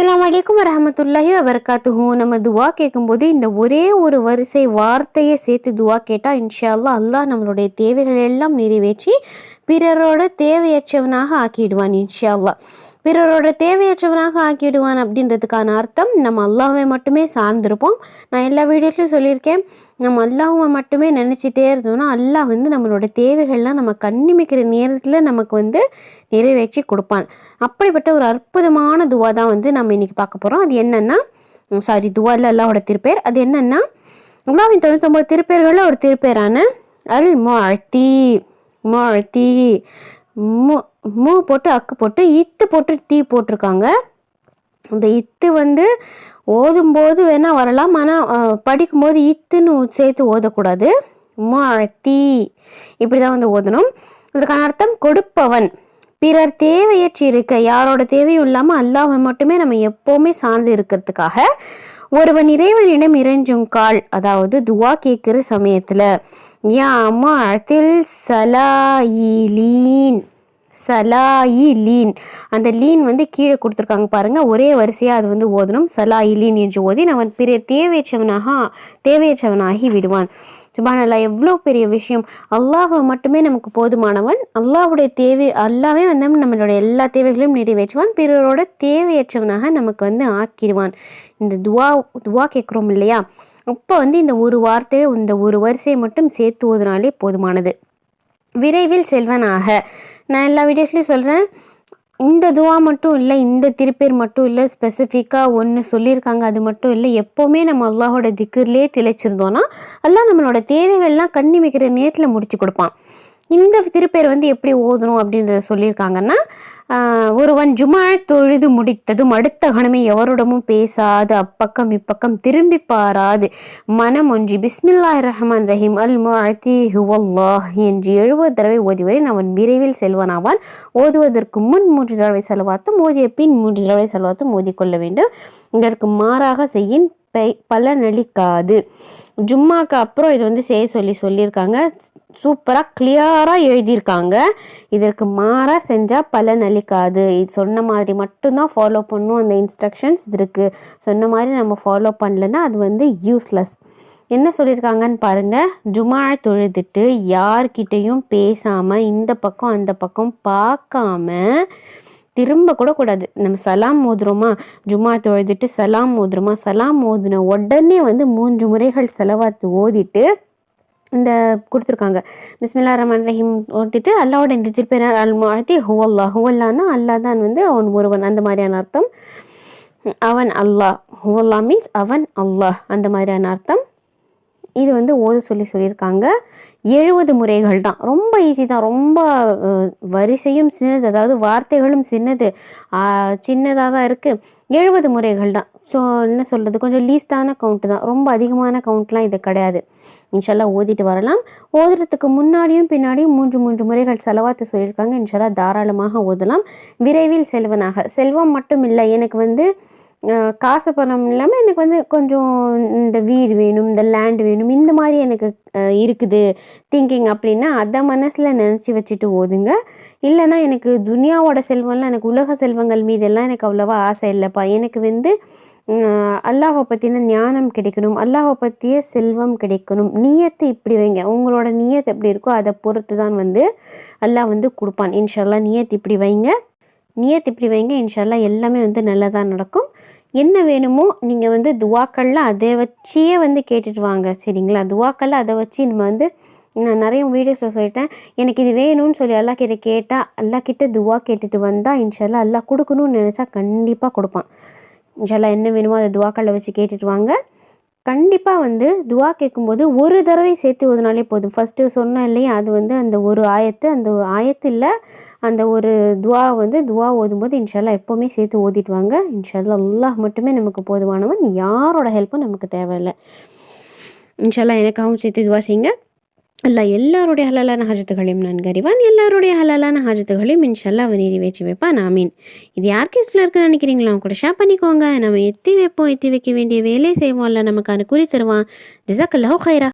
அஸ்லாம் வலைக்கம் வரமத்துல்லாஹி வபர்காத்துஹூ. நம்ம துவா கேட்கும்போது இந்த ஒரே ஒரு வரிசை வார்த்தையை சேர்த்து துவா கேட்டால் இன்ஷா அல்லாஹ் அல்லாஹ் நம்மளுடைய தேவைகள் எல்லாம் நிறைவேற்றி பிறரோட தேவையற்றவனாக ஆக்கிடுவான் இன்ஷா அல்லாஹ் பிறரோட தேவையற்றவனாக ஆக்கிவிடுவான் அப்படின்றதுக்கான அர்த்தம் நம்ம அல்லாவை மட்டுமே சார்ந்திருப்போம். நான் எல்லா வீடியோஸ்லையும் சொல்லியிருக்கேன். நம்ம அல்லாவை மட்டுமே நினச்சிட்டே இருந்தோம்னா அல்லாஹ் வந்து நம்மளோட தேவைகள்லாம் நம்ம கண்ணிமிக்கிற நேரத்தில் நமக்கு வந்து நிறைவேற்றி கொடுப்பான். அப்படிப்பட்ட ஒரு அற்புதமான துவா தான் வந்து நம்ம இன்னைக்கு பார்க்க போகிறோம் அது என்னென்னா சாரி துவா இல்லை அல்லாஹோட திருப்பேர் அது என்னென்னா அல்லாவின் தொண்ணூத்தொம்பது திருப்பேர்களில் ஒரு திருப்பேரான அல் முஅத்தி முஅத்தி. மு மூ போட்டு அக்கு போட்டு இத்து போட்டு தீ போட்டிருக்காங்க. இந்த இத்து வந்து ஓதும்போது வேணால் வரலாம். ஆனால் படிக்கும்போது இத்துன்னு சேர்த்து ஓதக்கூடாது. முஅத்தி இப்படி தான் வந்து ஓதணும். இதற்கான அர்த்தம் கொடுப்பவன். பிறர் தேவையற்றி இருக்க யாரோட தேவையும் இல்லாமல் அல்லாஹ்வை மட்டுமே நம்ம எப்போவுமே சார்ந்து இருக்கிறதுக்காக ஒருவன் இறைவனிடம் இறைஞ்சும் கால் அதாவது துவா கேட்குற சமயத்தில் யா அம்மா சலாயிலீன் சலாயிலீன். சலாயி லீன் அந்த லீன் வந்து கீழே கொடுத்துருக்காங்க பாருங்கள் ஒரே வரிசையாக அது வந்து ஓதணும். சலாயி லீன் என்று ஓதி அவன் பிறர் தேவையற்றவனாக தேவையற்றவனாகி விடுவான். சுபானல்லா எவ்வளோ பெரிய விஷயம். அல்லாஹ் மட்டுமே நமக்கு போதுமானவன். அல்லாவுடைய தேவை அல்லாவே வந்து நம்மளுடைய எல்லா தேவைகளையும் நிறைவேற்றுவான். பிறரோட தேவையற்றவனாக நமக்கு வந்து ஆக்கிடுவான். இந்த துவா துவா கேட்குறோம் இல்லையா? அப்போ வந்து இந்த ஒரு வார்த்தையை இந்த ஒரு வரிசையை மட்டும் சேர்த்துவதுனாலே போதுமானது. விரைவில் செல்வனாக. நான் எல்லா வீடியோஸ்லையும் சொல்கிறேன் இந்த துவா மட்டும் இல்லை இந்த திருப்பேர் மட்டும் இல்லை ஸ்பெசிஃபிக்காக ஒன்று சொல்லியிருக்காங்க. அது மட்டும் இல்லை எப்போவுமே நம்ம அல்லாஹோட திக்கர்லேயே திளைச்சிருந்தோன்னா அல்லாஹ் நம்மளோட தேவைகள்லாம் கண்ணி வைக்கிற நேரத்தில் முடிச்சு கொடுப்பான். இந்த திருப்பேர் வந்து எப்படி ஓதணும் அப்படின்றத சொல்லியிருக்காங்கன்னா ஒருவன் ஜுமா தொழுது முடித்ததும் அடுத்த கணமே எவருடமும் பேசாது அப்பக்கம் இப்பக்கம் திரும்பி பாராது. மனம் ஒன்றி பிஸ்மில்லா ரஹ்மான் ரஹீம் அல் முஅத்தி ஹுவல்லாஹ் என்று எழுபது தடவை ஓதிவரை அவன் விரைவில் செல்வனாவான். ஓதுவதற்கு முன் மூன்று தடவை செலவாத்தும் ஓதிய பின் மூன்று தடவை செலவாத்தும் ஓதிக்கொள்ள வேண்டும். இதற்கு மாறாக செய்யின் பலனளிக்காது. ஜும்மாக்கு அப்புறம் இது வந்து செய்ய சொல்லி சொல்லியிருக்காங்க. சூப்பராக கிளியராக எழுதியிருக்காங்க. இதற்கு மாறாக செஞ்சால் பலன் அளிக்காது. இது சொன்ன மாதிரி மட்டும்தான் ஃபாலோ பண்ணும் அந்த இன்ஸ்ட்ரக்ஷன்ஸ் இருக்குது சொன்ன மாதிரி நம்ம ஃபாலோ பண்ணலன்னா அது வந்து யூஸ்லெஸ் என்ன சொல்லியிருக்காங்கன்னு பாருங்கள் ஜுமா தொழுதுட்டு யார்கிட்டேயும் பேசாமல் இந்த பக்கம் அந்த பக்கம் பார்க்காம திரும்ப கூட கூடாது. நம்ம சலாம் ஓதுறோமா ஜும்மா தொழுதுட்டு சலாம் ஓதுறோமா சலாம் ஓதுன உடனே வந்து மூன்று முறைகள் செலவாத்து ஓதிட்டு இந்த கொடுத்துருக்காங்க. பிஸ்மில்லா ரஹ்மான் ரஹீம் ஓட்டிட்டு அல்லாவோட இந்த திருப்பி அல் மாழ்த்தி ஹுவல்லா ஹுவல்லான்னா அல்லாஹ் தான் வந்து அவன் ஒருவன். அந்த மாதிரியான அர்த்தம். அவன் அல்லாஹ். ஹுவல்லா மீன்ஸ் அவன் அல்லாஹ். அந்த மாதிரியான அர்த்தம். இது வந்து ஓத சொல்லி சொல்லியிருக்காங்க. எழுபது முறைகள் தான். ரொம்ப ஈஸி தான். ரொம்ப வரிசையும் சின்னது. அதாவது வார்த்தைகளும் சின்னது. சின்னதாக தான் இருக்குது எழுபது முறைகள் தான். ஸோ என்ன சொல்கிறது கொஞ்சம் லீஸ்டான கவுண்ட்டு தான். ரொம்ப அதிகமான கவுண்ட்லாம் இது கிடையாது. இன்ஷால்லா ஓதிட்டு வரலாம். ஓதுறதுக்கு முன்னாடியும் பின்னாடியும் மூன்று மூன்று முறைகள் செலவாத்து சொல்லியிருக்காங்க. இன்ஷால்லா தாராளமாக ஓதலாம். விரைவில் செல்வனாக. செல்வம் மட்டும் இல்லை. எனக்கு வந்து காசு பணம் இல்லாமல் எனக்கு வந்து கொஞ்சம் இந்த வீடு வேணும் இந்த லேண்ட் வேணும் இந்த மாதிரி எனக்கு இருக்குது. திங்கிங் அப்படின்னா அதை மனசில் நினச்சி வச்சுட்டு ஓதுங்க. இல்லைன்னா எனக்கு துனியாவோட செல்வம்லாம் எனக்கு உலக செல்வங்கள் மீதெல்லாம் எனக்கு அவ்வளோவா ஆசை இல்லைப்பா. எனக்கு வந்து அல்லாஹை பற்றின ஞானம் கிடைக்கணும் அல்லாஹை பற்றிய செல்வம் கிடைக்கணும். நியத்து இப்படி வைங்க. உங்களோட நீயத்தை எப்படி இருக்கோ அதை பொறுத்து தான் வந்து அல்லாஹ் வந்து கொடுப்பான். இன்ஷால்லா நீயத்தை இப்படி வைங்க. நியத் இப்படி வைங்க இன்ஷால்லா எல்லாமே வந்து நல்லதாக நடக்கும். என்ன வேணுமோ நீங்கள் வந்து துவாக்கள்லாம் அதை வச்சியே வந்து கேட்டுட்டு வாங்க சரிங்களா? துவாக்கள்லாம் அதை வச்சு நம்ம வந்து நான் நிறைய வீடியோஸில் சொல்லிட்டேன். எனக்கு இது வேணும்னு சொல்லி எல்லா கிட்ட கேட்டால் எல்லா கிட்ட துவா கேட்டுட்டு வந்தால் இன்ஷால்லா எல்லாம் கொடுக்கணும்னு நினச்சா கண்டிப்பாக கொடுப்பான். இன்ஷால்லா என்ன வேணுமோ அதை துவாக்களில் வச்சு கேட்டுட்டு வாங்க. கண்டிப்பாக வந்து துவா கேட்கும்போது ஒரு தடவை சேர்த்து ஓதுனாலே போதும். ஃபஸ்ட்டு சொன்னேன் இல்லையா? அது வந்து அந்த ஒரு ஆயத்து அந்த ஆயத்தில் அந்த ஒரு துவா வந்து துவா ஓதும்போது இன்ஷால்லா எப்போவுமே சேர்த்து ஓதிட்டு வாங்க. இன்ஷால்லா அல்லாஹ் மட்டுமே நமக்கு போதுமானவன். யாரோட ஹெல்ப்பும் நமக்கு தேவையில்லை. இன்ஷால்லா எனக்காகவும் சேர்த்து துவா செய்யுங்க. அல்லாஹ் எல்லாருடைய ஹலாலான ஹாஜத்துகளையும் நன்கு எல்லாருடைய ஹலாலான ஹாஜத்துகளையும் இன்ஷல்லா அவன் நிறைவேற்றி வைப்பான். ஆமீன். இது யாருக்கு கேஸில் இருக்குன்னு நினைக்கிறீங்களா அவங்க கூட ஷேர் பண்ணிக்கோங்க. நம்ம எத்தி வைப்போம் எத்தி வைக்க வேண்டிய வேலையை அல்ல நமக்கு அனுகூலி தருவான். ஜிசாக்கல்லோ ஹைரா